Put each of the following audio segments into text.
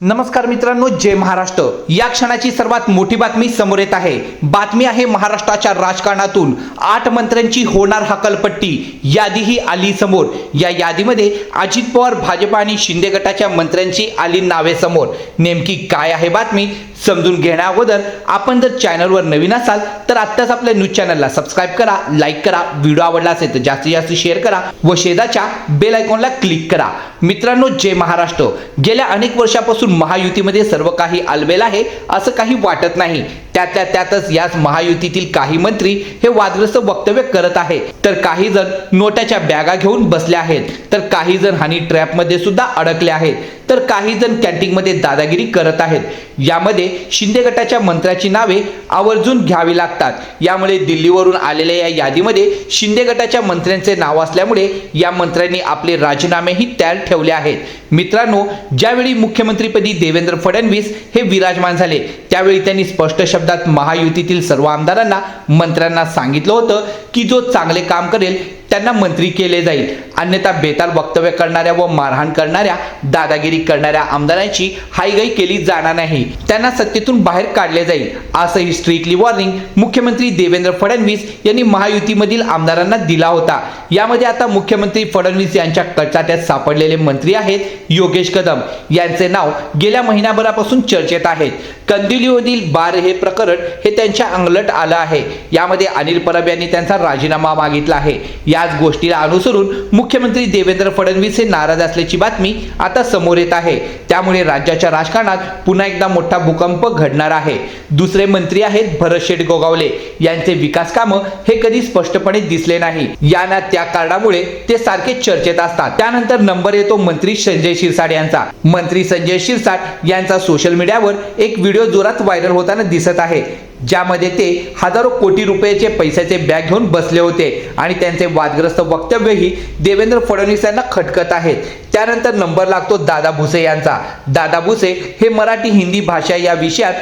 नमस्कार मित्रांनो जय महाराष्ट्र. या क्षणाची सर्वात मोठी बातमी समोर येत आहे. बातमी आहे महाराष्ट्राच्या राजकारणातून. आठ मंत्र्यांची होणार हकलपट्टी. यादीही आली समोर. या यादीमध्ये अजित पवार भाजपा आणि शिंदे गटाच्या मंत्र्यांची आली नावे समोर. नेमकी काय आहे बातमी? समजून घेण्याअगोदर आपण जर चॅनलवर नवीन असाल तर आत्ताच आपल्या न्यूज चॅनलला सबस्क्राईब करा लाईक करा व्हिडिओ आवडला असेल तर जास्तीत जास्त शेअर करा व शेजाच्या बेल आयकॉनला क्लिक करा. मित्रांनो जय महाराष्ट्र. गेल्या अनेक वर्षापासून महायुतीमध्ये सर्व काही आलबेल आहे असं काही वाटत नाही. त्यातल्या त्यातच याच महायुतीतील काही मंत्री हे वादग्रस्त वक्तव्य करत आहे तर काही जण नोट्याच्या बॅगा घेऊन बसले आहेत. तर काही जण हानी ट्रॅपमध्ये सुद्धा अडकले आहेत. तर काही जण कॅन्टीनमध्ये दादागिरी करत आहेत. यामध्ये शिंदे गटाच्या मंत्र्याची नावे आवर्जून घ्यावी लागतात. यामुळे दिल्लीवरून आलेल्या या यादीमध्ये शिंदे गटाच्या मंत्र्यांचे नाव असल्यामुळे या मंत्र्यांनी आपले राजीनामेही तयार ठेवले आहेत. मित्रांनो ज्यावेळी मुख्यमंत्रीपदी देवेंद्र फडणवीस हे विराजमान झाले त्यावेळी त्यांनी स्पष्ट शब्द शब्दात महायुतीतील सर्व आमदारांना मंत्र्यांना सांगितलं होतं की जो चांगले काम करेल त्यांना मंत्री केले जाईल. अन्यथा बेताल वक्तव्य करणाऱ्या व मारहाण करणाऱ्या दादागिरी करणाऱ्या आमदारांची हायगाई केली जाणार नाही. त्यांना सत्तेतून बाहेर काढले जाईल असंही स्ट्रिक्टली वॉर्निंग मुख्यमंत्री देवेंद्र फडणवीस यांनी महायुतीमधील आमदारांना दिला होता. यामध्ये आता मुख्यमंत्री फडणवीस यांच्या कचाट्यात सापडलेले मंत्री आहेत योगेश कदम. यांचे नाव गेल्या महिनाभरापासून चर्चेत आहेत. कंदिलीमधील बार हे प्रकरण हे त्यांच्या अंगलट आलं आहे. यामध्ये अनिल परब यांनी त्यांचा राजीनामा मागितला आहे. याच गोष्टीला अनुसरून मुख्यमंत्री देवेंद्र फडणवीस हे नाराज असल्याची बातमी आता समोर येत आहे. त्यामुळे राज्याच्या राजकारणात पुन्हा एकदा मोठा भूकंप घडणार आहे. दुसरे मंत्री आहेत भरत शेठ गोगावले. यांचे विकास कामं हे कधी स्पष्टपणे दिसले नाही. या ना त्या कारणामुळे ते सारखे चर्चेत असतात. त्यानंतर नंबर येतो मंत्री संजय शिरसाट यांचा. मंत्री संजय शिरसाट यांचा सोशल मीडियावर एक व्हिडिओ जोरात व्हायरल होताना दिसत आहे. ज्यामध्ये ते हजारो कोटी रुपयाचे पैशाचे बॅग घेऊन बसले होते आणि त्यांचे वादग्रस्त वक्तव्यही देवेंद्र फडणवीस यांना खटकत आहेत. त्यानंतर नंबर लागतो दादा भुसे यांचा. दादा भुसे हे मराठी हिंदी भाषा या विषयात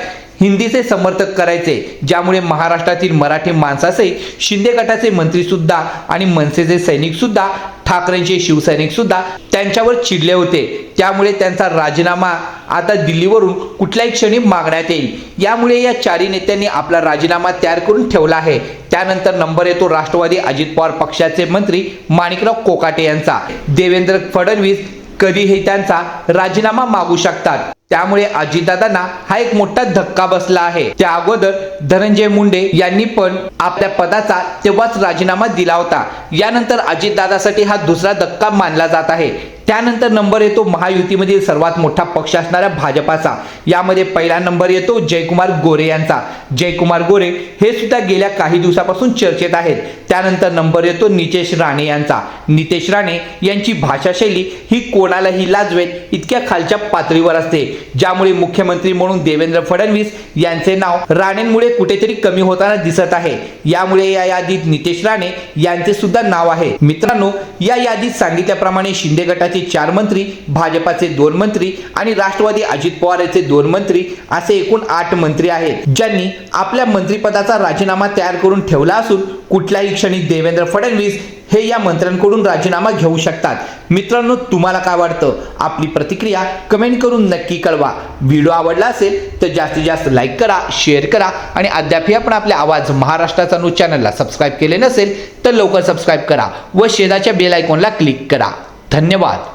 हिंदीचे समर्थक करायचे ज्यामुळे महाराष्ट्रातील मराठी माणसाचे शिंदे गटाचे मंत्री सुद्धा आणि मनसेचे सैनिक सुद्धा ठाकरेंचे शिवसैनिक सुद्धा त्यांच्यावर चिडले होते. त्यामुळे त्यांचा राजीनामा आता दिल्लीवरून कुठल्याही क्षणी मागण्यात येईल. यामुळे या चारी नेत्यांनी आपला राजीनामा तयार करून ठेवला आहे. त्यानंतर नंबर येतो राष्ट्रवादी अजित पवार पक्षाचे मंत्री माणिकराव कोकाटे यांचा. देवेंद्र फडणवीस कधीही त्यांचा राजीनामा मागू शकतात. त्यामुळे अजितदादांना हा एक मोठा धक्का बसला आहे. त्या अगोदर धनंजय मुंडे यांनी पण आपल्या पदाचा तेव्हाच राजीनामा दिला होता. यानंतर अजितदादासाठी हा दुसरा धक्का मानला जात आहे. त्यानंतर नंबर येतो महायुतीमधील सर्वात मोठा पक्ष असणाऱ्या भाजपाचा. यामध्ये पहिला नंबर येतो जयकुमार गोरे यांचा. जयकुमार गोरे हे सुद्धा गेल्या काही दिवसापासून चर्चेत आहेत. त्यानंतर नंबर येतो नितेश राणे यांचा. नितेश राणे यांची भाषाशैली ही कोणालाही लाजवेल इतक्या खालच्या पातळीवर असते. ज्यामुळे मुख्यमंत्री म्हणून देवेंद्र फडणवीस यांचे नाव राणेंमुळे कुठेतरी कमी होताना दिसत आहे. यामुळे या यादीत नितेश राणे यांचे सुद्धा नाव आहे. मित्रांनो या यादीत सांगितल्याप्रमाणे शिंदे गटाचे चार मंत्री भाजपाचे दोन मंत्री आणि राष्ट्रवादी अजित पवार याचे दोन मंत्री असे एकूण आठ मंत्री आहेत. ज्यांनी आपल्या मंत्रिपदाचा राजीनामा तयार करून ठेवला असून कुठल्याही क्षणी देवेंद्र फडणवीस हे या मंत्र्यांकडून राजीनामा घेऊ शकतात. मित्रांनो तुम्हाला काय वाटतं? आपली प्रतिक्रिया कमेंट करून नक्की कळवा. व्हिडिओ आवडला असेल तर जास्तीत जास्त लाईक करा शेअर करा आणि अद्यापही आपण आपल्या आवाज महाराष्ट्राचा न्यूज चॅनलला सबस्क्राईब केले नसेल तर लवकर सबस्क्राईब करा व शेजाच्या बेल आयकॉनला क्लिक करा. धन्यवाद.